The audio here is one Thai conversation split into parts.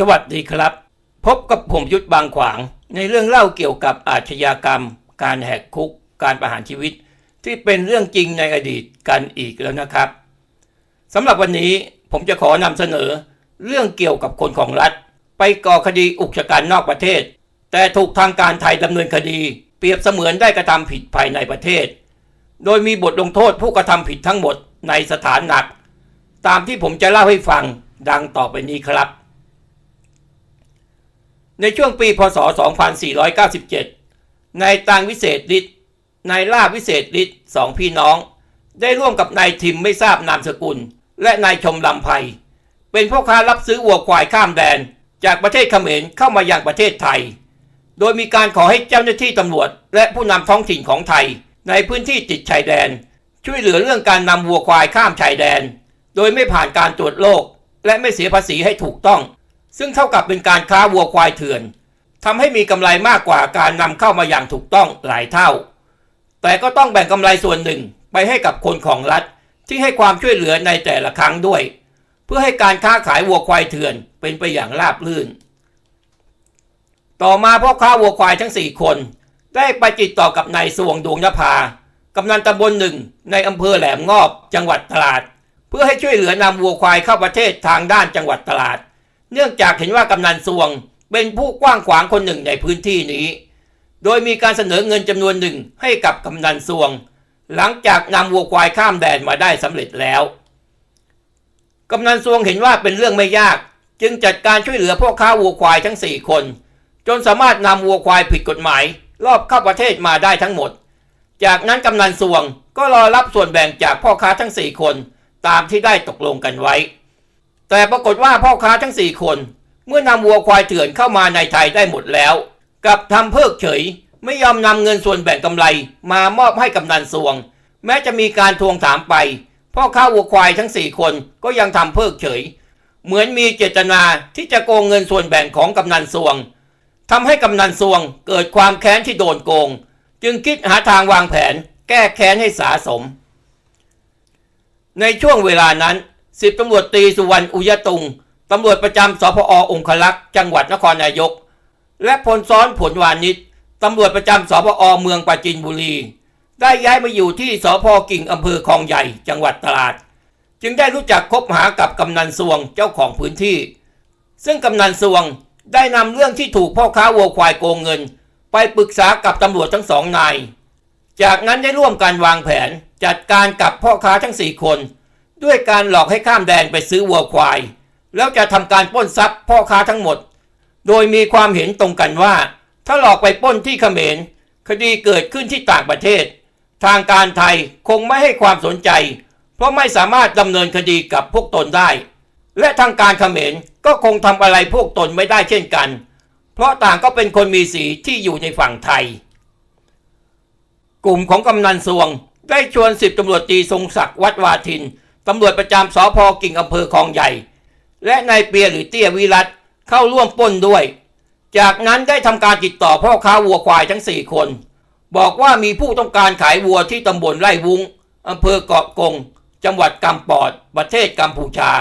สวัสดีครับ พบกับผมยุทธบางขวาง ในเรื่องเล่าเกี่ยวกับอาชญากรรม การแหกคุก การประหารชีวิต ที่เป็นเรื่องจริงในอดีตกันอีกแล้วนะครับสำหรับวันนี้ผมจะขอนำเสนอ เรื่องเกี่ยวกับคนของรัฐ ไปก่อคดีอุกชะกันนอกประเทศ แต่ถูกทางการไทยดำเนินคดี เปรียบเสมือนได้กระทำผิดภายในประเทศ โดยมีบทลงโทษผู้กระทำผิดทั้งหมดในสถานหนัก ตามที่ผมจะเล่าให้ฟังดังต่อไปนี้ครับ ในช่วงปีพศ 2497 นายตางวิเศษฤทธิ์ นายลาวิเศษฤทธิ์สองพี่น้อง ได้ร่วมกับนายทิมไม่ทราบนามสกุล และนายชมลำไพเป็นพ่อค้ารับซื้อวัวควายข้ามแดน จากประเทศเขมรเข้ามายังประเทศไทย โดยมีการขอให้เจ้าหน้าที่ตำรวจ และผู้นำท้องถิ่นของไทย ในพื้นที่ติดชายแดน ช่วยเหลือเรื่องการนำวัวควายข้ามชายแดน โดยไม่ผ่านการตรวจโรคและไม่เสียภาษีให้ถูกต้อง ซึ่งเท่ากับเป็นการค้าวัวควายเถื่อนทำให้มีกำไรมากกว่าการนำเข้ามาอย่างถูกต้องหลายเท่า แต่ก็ต้องแบ่งกำไรส่วนหนึ่งไปให้กับคนของรัฐที่ให้ความช่วยเหลือในแต่ละครั้งด้วย เพื่อให้การค้าขายวัวควายเถื่อนเป็นไปอย่างราบรื่น ต่อมาพ่อค้าวัวควายทั้งสี่คน ได้ไปติดต่อกับนายสวงดวงนภากำนันตำบลหนึ่งในอำเภอแหลมงอบ จังหวัดตราด เพื่อให้ช่วยเหลือนำวัวควายเข้าประเทศทางด้านจังหวัดตราด เนื่องจากเห็นว่ากำนันสวง เป็นผู้กว้างขวางคนหนึ่งในพื้นที่นี้ โดยมีการเสนอเงินจำนวนหนึ่งให้กับกำนันสวง หลังจากนำวัวควายข้ามแดนมาได้สำเร็จแล้วกำนันสวงเห็นว่าเป็นเรื่องไม่ยาก จึงจัดการช่วยเหลือพ่อค้าวัวควายทั้ง 4 คน จนสามารถนำวัวควายผิดกฎหมาย รอบเข้าประเทศมาได้ทั้งหมด จากนั้นกำนันสวงก็รอรับส่วนแบ่งจากพ่อค้าทั้ง 4 คน ตามที่ได้ตกลงกันไว้ แต่ปรากฏว่าพ่อค้าทั้ง 4 คน เมื่อนำวัวควายเถื่อนเข้ามาในไทยได้หมดแล้ว กลับทำเพิกเฉย ไม่ยอมนำเงินส่วนแบ่งกำไรมามอบให้กำนันสวง แม้จะมีการทวงถามไป พ่อค้าวัวควายทั้ง 4 คนก็ยังทำเพิกเฉย เหมือนมีเจตนาที่จะโกงเงินส่วนแบ่งของกำนันสวงทำให้กำนันสวงเกิดความแค้นที่โดนโกง จึงคิดหาทางวางแผน แก้แค้นให้สาสม ในช่วงเวลานั้น สิบตำรวจตีสุวรรณอุยตุงตำรวจประจำสพอองคลักษ์จังหวัดนครนายก และพลซ้อนผลวานิชตำรวจประจำสพอเมืองปราจีนบุรี ได้ย้ายมาอยู่ที่สพกิ่งอำเภอคลองใหญ่จังหวัดตราด จึงได้รู้จักคบหากับกำนันสวงเจ้าของพื้นที่ ซึ่งกำนันสวงได้นำเรื่องที่ถูกพ่อค้าวัวควายโกงเงิน ไปปรึกษากับตำรวจทั้งสองนาย จากนั้นได้ร่วมกันวางแผนจัดการกับพ่อค้าทั้งสี่คน ด้วยการหลอกให้ข้ามแดนไปซื้อวัวควาย แล้วจะทำการป้นทรัพย์พ่อค้าทั้งหมด โดยมีความเห็นตรงกันว่า ถ้าหลอกไปป้นที่เขมร คดีเกิดขึ้นที่ต่างประเทศ ทางการไทยคงไม่ให้ความสนใจ เพราะไม่สามารถดำเนินคดีกับพวกตนได้ และทางการเขมรก็คงทำอะไรพวกตนไม่ได้เช่นกัน เพราะต่างก็เป็นคนมีสีที่อยู่ในฝั่งไทย กลุ่มของกำนันสวงได้ชวนสิบตำรวจตีทรงศักดิ์วัดวาทิน ตำรวจประจำสพกิ่งอำเภอคลองใหญ่ และนายเปียหรือเตี้ยวิรัตเข้าร่วมป้นด้วย จากนั้นได้ทำการติดต่อพ่อค้าวัวควายทั้งสี่คน บอกว่ามีผู้ต้องการขายวัวที่ตำบลไร่วุ้งอำเภอเกาะกง จังหวัดกำปอด ประเทศกัมพูชา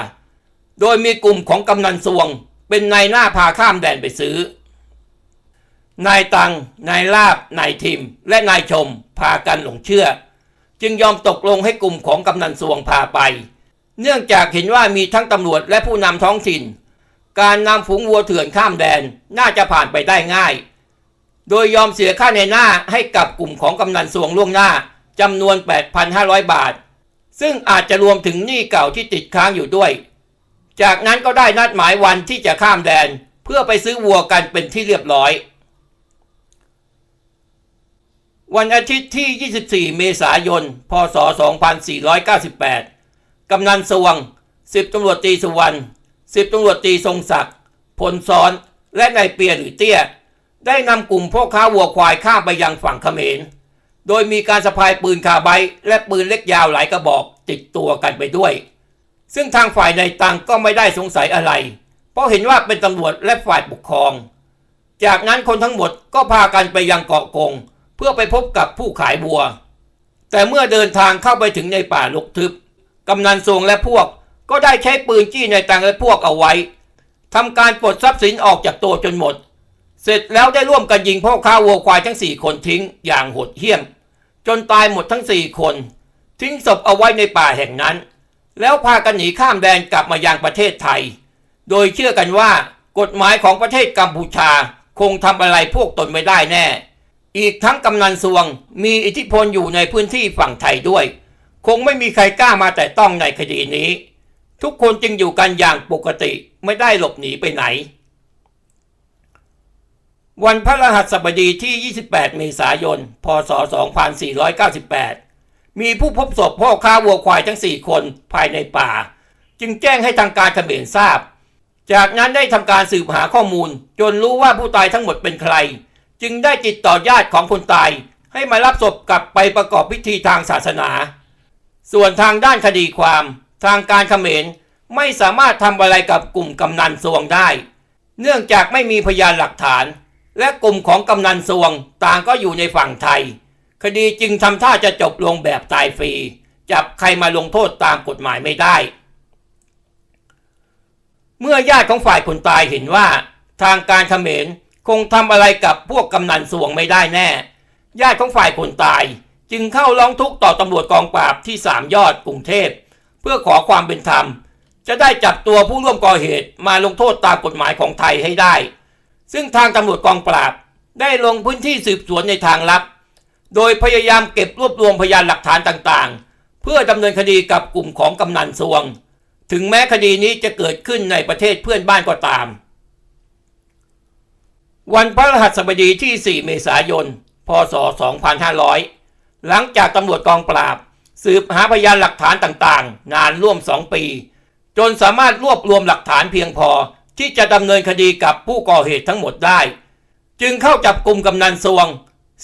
โดยมีกลุ่มของกำนันสวง เป็นนายหน้าพาข้ามแดนไปซื้อ นายตัง นายลาบ นายทิม และนายชม พากันหลงเชื่อ จึงยอมตกลงให้กลุ่มของกำนันสวงพาไป เนื่องจากเห็นว่ามีทั้งตำรวจและผู้นำท้องถิ่น การนำฝูงวัวเถื่อนข้ามแดนน่าจะผ่านไปได้ง่าย โดยยอมเสียค่าในหน้าให้กับกลุ่มของกำนันสวงล่วงหน้าจำนวน 8,500 บาท ซึ่งอาจจะรวมถึงหนี้เก่าที่ติดค้างอยู่ด้วย จากนั้นก็ได้นัดหมายวันที่จะข้ามแดน เพื่อไปซื้อวัวกันเป็นที่เรียบร้อย วันอาทิตย์ที่ 24 เมษายน พศ 2498 กำนันสวงสิบตำรวจตีสุวรรณสิบตำรวจตีทรงศักดิ์พลซ้อนและนายเปียหรือเตี้ย ได้นำกลุ่มพ่อค้าวัวควายข้ามไปยังฝั่งเขมร โดยมีการสะพายปืนคาไบและปืนเล็กยาวหลายกระบอกติดตัวกันไปด้วย ซึ่งทางฝ่ายในตังก็ไม่ได้สงสัยอะไร เพราะเห็นว่าเป็นตำรวจและฝ่ายปกครอง จากนั้นคนทั้งหมดก็พากันไปยังเกาะกง เพื่อไปพบกับผู้ขายวัว แต่เมื่อเดินทางเข้าไปถึงในป่าลกทึบกำนันทรงและพวกก็ได้ใช้ปืนจี้ในตังและพวกเอาไว้ทำการปลดทรัพย์สินออกจากตัวจนหมด เสร็จแล้วได้ร่วมกันยิงพ่อค้าวัวควายทั้ง4คนทิ้งอย่างโหดเหี้ยม จนตายหมดทั้ง4คน ทิ้งศพเอาไว้ในป่าแห่งนั้น แล้วพากันหนีข้ามแดนกลับมายังประเทศไทย โดยเชื่อกันว่ากฎหมายของประเทศกัมพูชาคงทำอะไรพวกตนไม่ได้แน่ อีกทั้งกำนันสวงมีอิทธิพลอยู่ในพื้นที่ฝั่งไทยด้วย คงไม่มีใครกล้ามาแต่ต้องในคดีนี้ ทุกคนจึงอยู่กันอย่างปกติไม่ได้หลบหนีไปไหน วันพระรหัสบดีที่ 28 เมษายน พศ 2498 มีผู้พบศพพ่อค้าวัวควายทั้ง 4 คนภายในป่า จึงแจ้งให้ทางการเขมรทราบ จากนั้นได้ทำการสืบหาข้อมูล จนรู้ว่าผู้ตายทั้งหมดเป็นใคร จึงได้ติดต่อญาติของคนตาย ให้มารับศพกลับไปประกอบพิธีทางศาสนา ส่วนทางด้านคดีความ ทางการเขมรไม่สามารถทำอะไรกับกลุ่มกำนันสวงได้ เนื่องจากไม่มีพยานหลักฐาน และกลุ่มของกำนันสวงต่างก็อยู่ในฝั่งไทย คดีจึงทำท่าจะจบลงแบบตายฟรี จับใครมาลงโทษตามกฎหมายไม่ได้ เมื่อญาติของฝ่ายคนตายเห็นว่า ทางการเขมร คงทำอะไรกับพวกกำนันสวงไม่ได้แน่ ญาติของฝ่ายคนตาย จึงเข้าร้องทุกข์ต่อตำรวจกองปราบที่สามยอดกรุงเทพ เพื่อขอความเป็นธรรม จะได้จับตัวผู้ร่วมก่อเหตุมาลงโทษตามกฎหมายของไทยให้ได้ ซึ่งทางตำรวจกองปราบได้ลงพื้นที่สืบสวนในทางลับ โดยพยายามเก็บรวบรวมพยานหลักฐานต่างๆ เพื่อดำเนินคดีกับกลุ่มของกำนันสวง ถึงแม้คดีนี้จะเกิดขึ้นในประเทศเพื่อนบ้านก็ตาม วันพระรหัสบดีที่ 4 เมษายน พศ 2500 หลังจากตำรวจกองปราบ สืบหาพยานหลักฐานต่างๆ นานร่วม 2 ปี จนสามารถรวบรวมหลักฐานเพียงพอที่จะดำเนินคดีกับผู้ก่อเหตุทั้งหมดได้ จึงเข้าจับกลุ่มกำนันสวง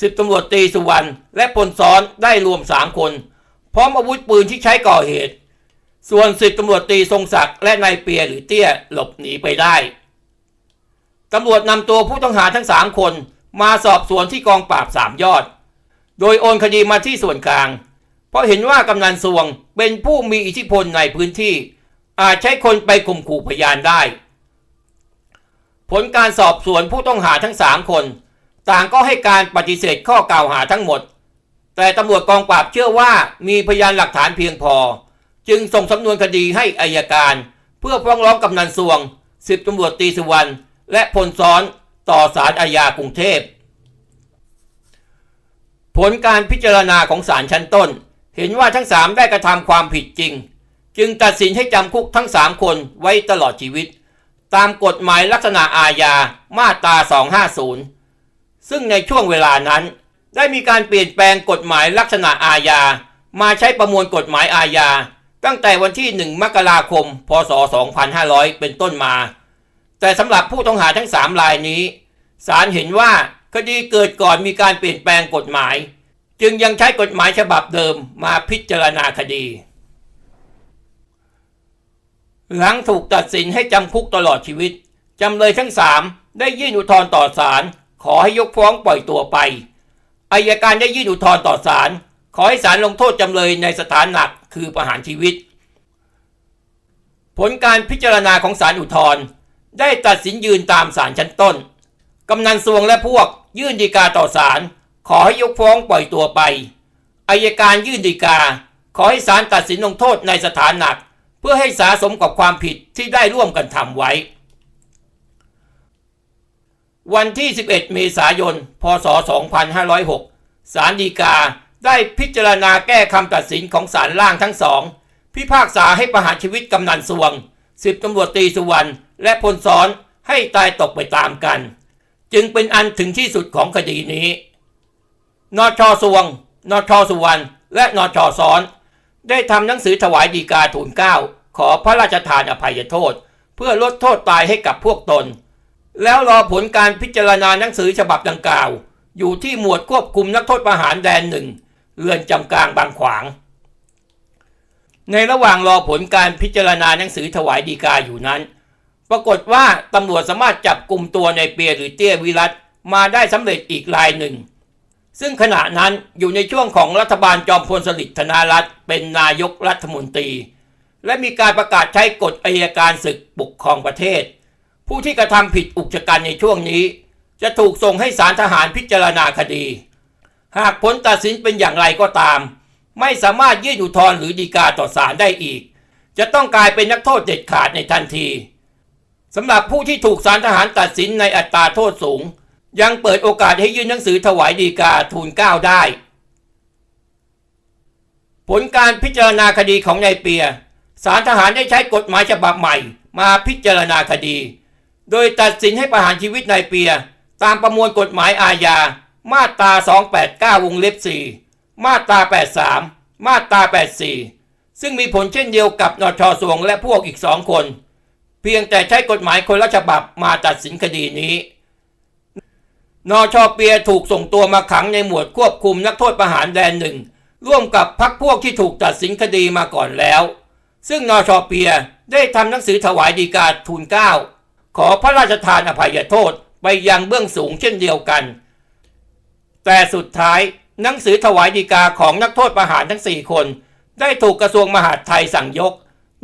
สิบตำรวจตรีสุวรรณและพลซ้อนได้รวม 3 คน พร้อมอาวุธปืนที่ใช้ก่อเหตุ ส่วนสิบตำรวจตรีทรงศักดิ์และนายเปียหรือเตี้ยหลบหนีไปได้ ตำรวจนำตัวผู้ต้องหาทั้ง 3 คน มาสอบสวนที่กองปราบสามยอด โดยโอนคดีมาที่ส่วนกลาง เพราะเห็นว่ากำนันสวงเป็นผู้มีอิทธิพลในพื้นที่ อาจใช้คนไปข่มขู่พยานได้ ผลการสอบสวนผู้ต้องหาทั้ง 3 คน ต่างก็ให้การปฏิเสธข้อกล่าวหาทั้งหมด แต่ตำรวจกองปราบเชื่อว่ามีพยานหลักฐานเพียงพอ จึงส่งสำนวนคดีให้อายการ เพื่อฟ้องร้องกำนันสวงสิบตำรวจตีสุวรรณ และพลซ้อนต่อศาลอาญากรุงเทพ ผลการพิจารณาของศาลชั้นต้น เห็นว่าทั้งสามได้กระทำความผิดจริง จึงตัดสินให้จำคุกทั้งสามคนไว้ตลอดชีวิต ตามกฎหมายลักษณะอาญามาตรา 250 ซึ่งในช่วงเวลานั้น ได้มีการเปลี่ยนแปลงกฎหมายลักษณะอาญา มาใช้ประมวลกฎหมายอาญาตั้งแต่วันที่ 1 มกราคม พศ 2500 เป็นต้นมา แต่สำหรับผู้ต้องหาทั้ง3รายนี้ศาลเห็นว่าคดีเกิดก่อนมีการเปลี่ยนแปลงกฎหมาย จึงยังใช้กฎหมายฉบับเดิมมาพิจารณาคดี หลังถูกตัดสินให้จำคุกตลอดชีวิตจำเลยทั้งสามได้ยื่นอุทธรณ์ต่อศาลขอให้ยกฟ้องปล่อยตัวไปอายการได้ยื่นอุทธรณ์ต่อศาลขอให้ศาลลงโทษจำเลยในสถานหนักคือประหารชีวิต ผลการพิจารณาของศาลอุทธรณ์ ได้ตัดสินยืนตามศาลชั้นต้น กำนันสวงและพวกยื่นฎีกาต่อศาลขอให้ยกฟ้องปล่อยตัวไป อายการยื่นฎีกา ขอให้ศาลตัดสินลงโทษในสถานหนัก เพื่อให้สาสมกับความผิดที่ได้ร่วมกันทำไว้ วันที่ 11 เมษายน พศ 2506 ศาลฎีกาได้พิจารณาแก้คำตัดสินของศาลล่างทั้งสอง พิพากษาให้ประหารชีวิตกำนันสวง สิบตำรวจตีสุวรรณและพลซ้อนให้ตายตกไปตามกัน จึงเป็นอันถึงที่สุดของคดีนี้ นชสวง นชสุวรรณและนชซ้อน ได้ทำหนังสือถวายดีกาทูลเก้าขอพระราชทานอภัยโทษ เพื่อลดโทษตายให้กับพวกตน แล้วรอผลการพิจารณาหนังสือฉบับดังกล่าว อยู่ที่หมวดควบคุมนักโทษประหารแดนหนึ่งเรือนจำกลางบางขวาง ในระหว่างรอผลการพิจารณาหนังสือถวายดีกาอยู่นั้น ปรากฏว่าตำรวจสามารถจับกลุ่มตัวในเปียหรือเตี้ยวิรัตมาได้สำเร็จอีกรายหนึ่ง ซึ่งขณะนั้นอยู่ในช่วงของรัฐบาลจอมพลสฤษดิ์ธนารัตน์เป็นนายกรัฐมนตรี และมีการประกาศใช้กฎอัยการศึกปกครองประเทศ ผู้ที่กระทำผิดอุกชะกันในช่วงนี้ จะถูกส่งให้ศาลทหารพิจารณาคดี หากผลตัดสินเป็นอย่างไรก็ตาม ไม่สามารถยื่นอุทธรณ์หรือฎีกาต่อศาลได้อีก จะต้องกลายเป็นนักโทษเด็ดขาดในทันทีสำหรับผู้ที่ถูกศาลทหารตัดสินในอัตราโทษสูง ยังเปิดโอกาสให้ยื่นหนังสือถวายฎีกาทูลเก้าได้ ผลการพิจารณาคดีของนายเปียศาลทหารได้ใช้กฎหมายฉบับใหม่มาพิจารณาคดี โดยตัดสินให้ประหารชีวิตนายเปีย ตามประมวลกฎหมายอาญา มาตรา 289 วงเล็บ 4 มาตรา 83 มาตรา 84 ซึ่งมีผลเช่นเดียวกับนชสวงและพวกอีกสองคน เพียงแต่ใช้กฎหมายคนละฉบับมาตัดสินคดีนี้ นชเปียถูกส่งตัวมาขังในหมวดควบคุมนักโทษประหารแดนหนึ่ง ร่วมกับพักพวกที่ถูกตัดสินคดีมาก่อนแล้ว ซึ่งนชเปียได้ทำหนังสือถวายดีกาทูลเก้าขอพระราชทานอภัยโทษไปยังเบื้องสูงเช่นเดียวกัน แต่สุดท้าย หนังสือถวายดีกาของนักโทษประหารทั้ง 4 คน ได้ถูกกระทรวงมหาดไทยสั่งยก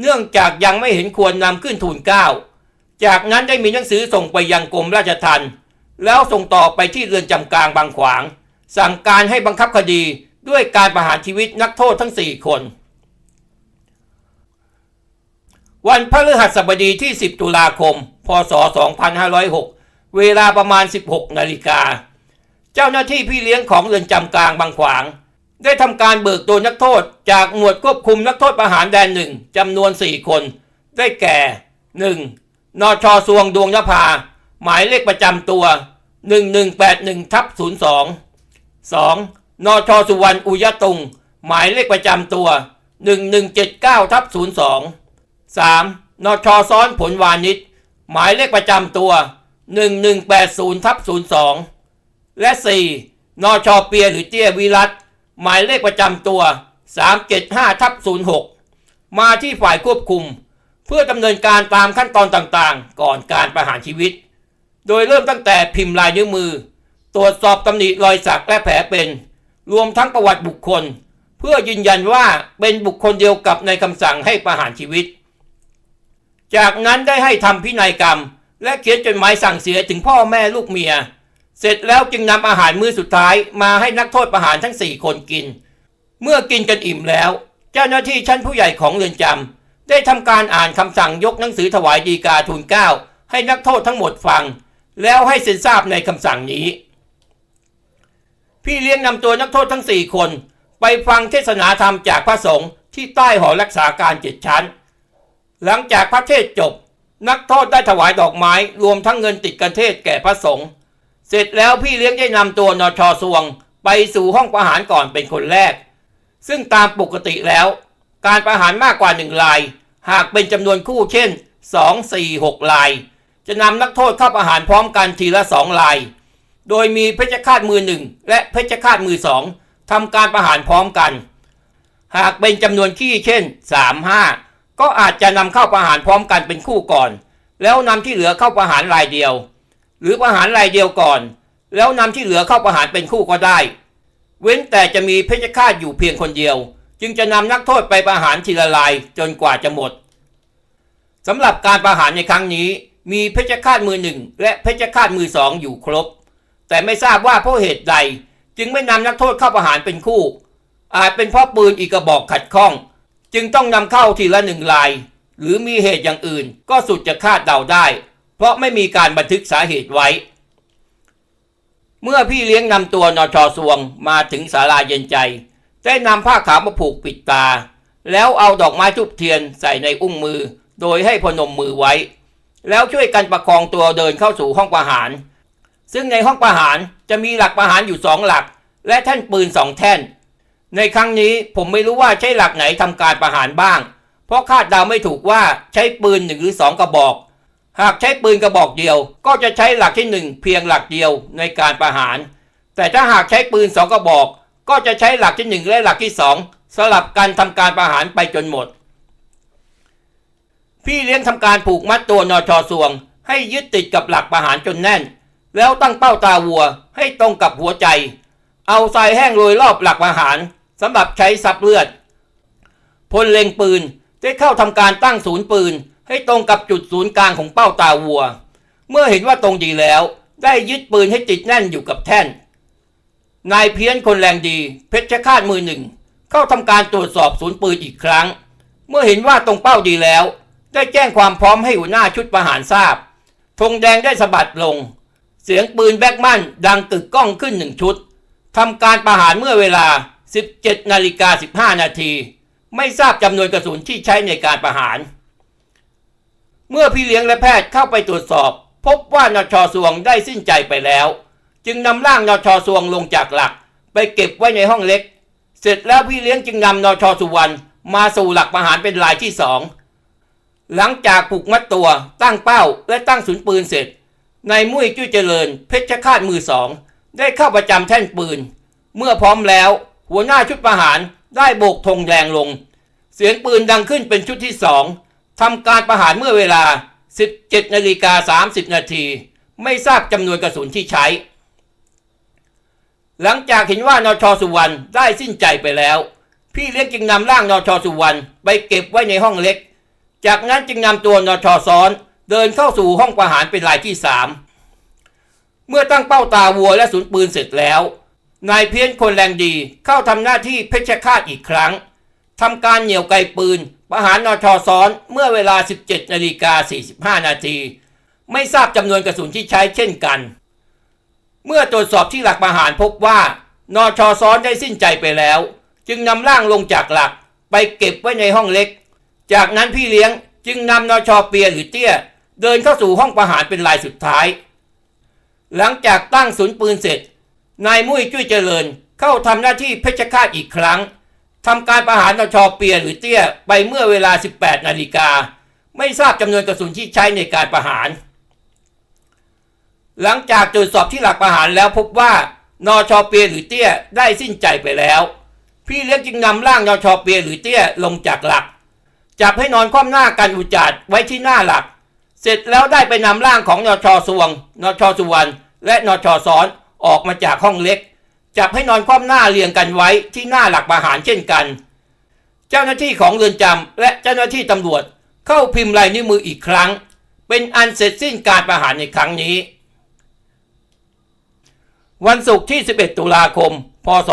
เนื่องจากยังไม่เห็นควรนำขึ้นทูลเกล้าจากนั้นได้มีหนังสือส่งไปยังกรมราชทัณฑ์แล้วส่งต่อไปที่เรือนจำกลางบางขวาง สั่งการให้บังคับคดีด้วยการประหารชีวิตนักโทษทั้ง 4 คน วันพฤหัสบดีที่ 10 ตุลาคม พศ 2506 เวลาประมาณ 16 นาฬิกา เจ้าหน้าที่พี่เลี้ยงของเรือนจำกลางบางขวาง ได้ทำการเบิกตัวนักโทษ จากหมวดควบคุมนักโทษประหารแดนหนึ่งจำนวน 4 คน ได้แก่ 1. นชสวงดวงนภา หมายเลขประจำตัว 1181ทับ02 2. นชสุวรรณอุยตุง หมายเลขประจำตัว 1179ทับ02 3. นชซ้อนผลวานิชหมายเลขประจำตัว 1180ทับ02 และ 4. นชเปียหรือเตี้ยวิรัตหมายเลขประจำตัว 375ทับ06 มาที่ฝ่ายควบคุม เพื่อดำเนินการตามขั้นตอนต่างๆ ก่อนการประหารชีวิต โดยเริ่มตั้งแต่พิมพ์ลายนิ้วมือ ตรวจสอบตำหนิรอยสักและแผลเป็น รวมทั้งประวัติบุคคล เพื่อยืนยันว่าเป็นบุคคลเดียวกับในคำสั่งให้ประหารชีวิต จากนั้นได้ให้ทำพินัยกรรม และเขียนจดหมายสั่งเสียถึงพ่อแม่ลูกเมีย เสร็จแล้วจึงนำอาหารมื้อสุดท้ายมาให้นักโทษประหารทั้ง4คนกิน เมื่อกินกันอิ่มแล้ว เจ้าหน้าที่ชั้นผู้ใหญ่ของเรือนจำได้ทำการอ่านคำสั่งยกหนังสือถวายดีกาทูลเก้าให้นักโทษทั้งหมดฟัง แล้วให้เซ็นทราบในคำสั่งนี้ พี่เลี้ยงนำตัวนักโทษทั้ง4คน ไปฟังเทศนาธรรมจากพระสงฆ์ที่ใต้หอรักษาการเจ็ดชั้น หลังจากพระเทศจบ นักโทษได้ถวายดอกไม้รวมทั้งเงินติดกันเทศแก่พระสงฆ์ เสร็จแล้วพี่เลี้ยงได้นำตัวนชสวง ไปสู่ห้องประหารก่อนเป็นคนแรก ซึ่งตามปกติแล้ว การประหารมากกว่าหนึ่งลาย หากเป็นจำนวนคู่เช่น 2 4 6 ลาย จะนำนักโทษเข้าประหารพร้อมกันทีละสองลาย โดยมีเพชฌฆาตมือหนึ่งและเพชฌฆาตมือสองทำการประหารพร้อมกัน หากเป็นจำนวนขี้เช่น 3 5 ก็อาจจะนำเข้าประหารพร้อมกันเป็นคู่ก่อน แล้วนำที่เหลือเข้าประหารรายเดียว หรือประหารรายเดียวก่อน แล้วนำที่เหลือเข้าประหารเป็นคู่ก็ได้ เว้นแต่จะมีเพชฌฆาตอยู่เพียงคนเดียว จึงจะนำนักโทษไปประหารทีละลายจนกว่าจะหมดสำหรับการประหารในครั้งนี้ มีเพชฌฆาตมือหนึ่งและเพชฌฆาตมือสองอยู่ครบ แต่ไม่ทราบว่าเพราะเหตุใด จึงไม่นำนักโทษเข้าประหารเป็นคู่ อาจเป็นเพราะปืนอีกกระบอกขัดข้อง จึงต้องนำเข้าทีละหนึ่งลาย หรือมีเหตุอย่างอื่นก็สุดจะคาดเดาได้ เพราะไม่มีการบันทึกสาเหตุไว้ เมื่อพี่เลี้ยงนำตัวนชสวงมาถึงศาลาเย็นใจ ได้นำผ้าขาวมาผูกปิดตา แล้วเอาดอกไม้ทุบเทียนใส่ในอุ้งมือ โดยให้พนมมือไว้ แล้วช่วยกันประคองตัวเดินเข้าสู่ห้องประหาร ซึ่งในห้องประหารจะมีหลักประหารอยู่สองหลัก และแท่นปืนสองแท่น ในครั้งนี้ผมไม่รู้ว่าใช้หลักไหนทำการประหารบ้าง เพราะคาดเดาไม่ถูกว่าใช้ปืนหนึ่งหรือสองกระบอก หากใช้ปืนกระบอกเดียว ก็จะใช้หลักที่หนึ่งเพียงหลักเดียวในการประหาร แต่ถ้าหากใช้ปืนสองกระบอก ก็จะใช้หลักที่หนึ่งและหลักที่สองสลับกันทำการประหารไปจนหมด พี่เลี้ยงทำการผูกมัดตัวนอชอสวง ให้ยึดติดกับหลักประหารจนแน่น แล้วตั้งเป้าตาวัวให้ตรงกับหัวใจ เอาทรายแห้งโรยรอบหลักประหารสำหรับใช้ซับเลือดพลเล็งปืนได้เข้าทำการตั้งศูนย์ปืน ให้ตรงกับจุดศูนย์กลางของเป้าตาวัว เมื่อเห็นว่าตรงดีแล้ว ได้ยึดปืนให้ติดแน่นอยู่กับแท่น นายเพี้ยนคนแรงดี เพชรฆาตมือหนึ่ง เข้าทำการตรวจสอบศูนย์ปืนอีกครั้ง เมื่อเห็นว่าตรงเป้าดีแล้ว ได้แจ้งความพร้อมให้หัวหน้าชุดประหารทราบธงแดงได้สะบัดลง เสียงปืนแบกมั่นดังกึกก้องขึ้นหนึ่งชุดทำการประหารเมื่อเวลา 17นาฬิกา15 นาที ไม่ทราบจำนวนกระสุนที่ใช้ในการประหาร เมื่อพี่เลี้ยงและแพทย์เข้าไปตรวจสอบ พบว่านชสวงได้สิ้นใจไปแล้ว จึงนำร่างนชสวงลงจากหลัก ไปเก็บไว้ในห้องเล็ก เสร็จแล้วพี่เลี้ยงจึงนำนชสุวรรณมาสู่หลักประหารเป็นรายที่สองหลังจากผูกมัดตัวตั้งเป้าและตั้งศูนย์ปืนเสร็จนายมุ้ยจุ้ยเจริญ เพชรฆาตมือสองได้เข้าประจำแท่นปืน เมื่อพร้อมแล้ว หัวหน้าชุดประหารได้โบกธงแดงลง เสียงปืนดังขึ้นเป็นชุดที่สอง ทำการประหารเมื่อเวลา 17นาฬิกา30 นาที ไม่ทราบจำนวนกระสุนที่ใช้ หลังจากเห็นว่านชสุวรรณได้สิ้นใจไปแล้ว พี่เลี้ยงจึงนำร่างนชสุวรรณไปเก็บไว้ในห้องเล็ก จากนั้นจึงนำตัวนชซ้อนเดินเข้าสู่ห้องประหารเป็นรายที่สามเมื่อตั้งเป้าตาวัวและศูนย์ปืนเสร็จแล้ว นายเพี้ยนคนแรงดีเข้าทำหน้าที่เพชฌฆาตอีกครั้งทำการเหนี่ยวไกปืน ประหารนชซ้อนเมื่อเวลา 17นาฬิกา45 นาที ไม่ทราบจำนวนกระสุนที่ใช้เช่นกัน เมื่อตรวจสอบที่หลักประหารพบว่านชซ้อนได้สิ้นใจไปแล้ว จึงนำร่างลงจากหลักไปเก็บไว้ในห้องเล็ก จากนั้นพี่เลี้ยงจึงนำนชเปียหรือเตี้ย เดินเข้าสู่ห้องประหารเป็นรายสุดท้าย หลังจากตั้งศูนย์ปืนเสร็จนายมุ้ยจุ้ยเจริญเข้าทำหน้าที่เพชฌฆาตอีกครั้ง ทำการประหารนชเปียหรือเตี้ยไปเมื่อเวลา 18 นาฬิกา ไม่ทราบจำนวนกระสุนที่ใช้ในการประหาร หลังจากตรวจสอบที่หลักประหารแล้วพบว่านชเปียหรือเตี้ยได้สิ้นใจไปแล้ว พี่เลี้ยงจึงนำร่างนชเปียหรือเตี้ยลงจากหลัก จับให้นอนคว่ำหน้ากันอุจจาดไว้ที่หน้าหลัก เสร็จแล้วได้ไปนำร่างของนชสวงนชสุวรรณและนชซ้อนออกมาจากห้องเล็ก จับให้นอนคว่ำหน้าเรียงกันไว้ที่หน้าหลักประหารเช่นกัน เจ้าหน้าที่ของเรือนจำและเจ้าหน้าที่ตำรวจเข้าพิมพ์ลายนิ้วมืออีกครั้ง เป็นอันเสร็จสิ้นการประหารในครั้งนี้ วันศุกร์ที่ 11 ตุลาคม พศ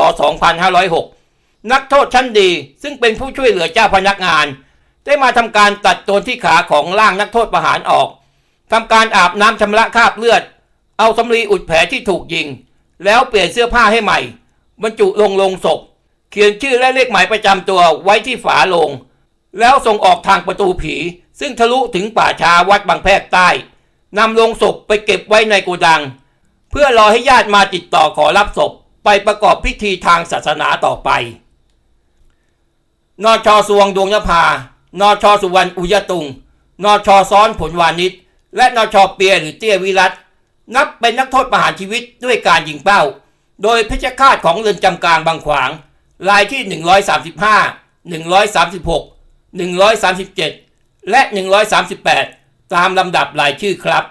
2506 นักโทษชั้นดีซึ่งเป็นผู้ช่วยเหลือเจ้าพนักงาน ได้มาทำการตัดตัวที่ขาของร่างนักโทษประหารออกทำการอาบน้ำชำระคราบเลือด เอาสำลีอุดแผลที่ถูกยิง แล้วเปลี่ยนเสื้อผ้าให้ใหม่ บรรจุลงลงศพ เขียนชื่อและเลขหมายประจำตัวไว้ที่ฝาโลง แล้วส่งออกทางประตูผี ซึ่งทะลุถึงป่าช้าวัดบางแพรกใต้นำลงศพไปเก็บไว้ในโกดัง เพื่อรอให้ญาติมาติดต่อขอรับศพไปประกอบพิธีทางศาสนาต่อไป นชสวงดวงนภานชสุวรรณอุยตุง นชซ้อนผลวานิชและนชเปียหรือเตี้ยวิรัต นับเป็นนักโทษประหารชีวิตด้วยการยิงเป้า โดยเพชฌฆาตของเรือนจำกลางบางขวาง รายที่ 135 136 137 และ 138 ตามลำดับรายชื่อครับ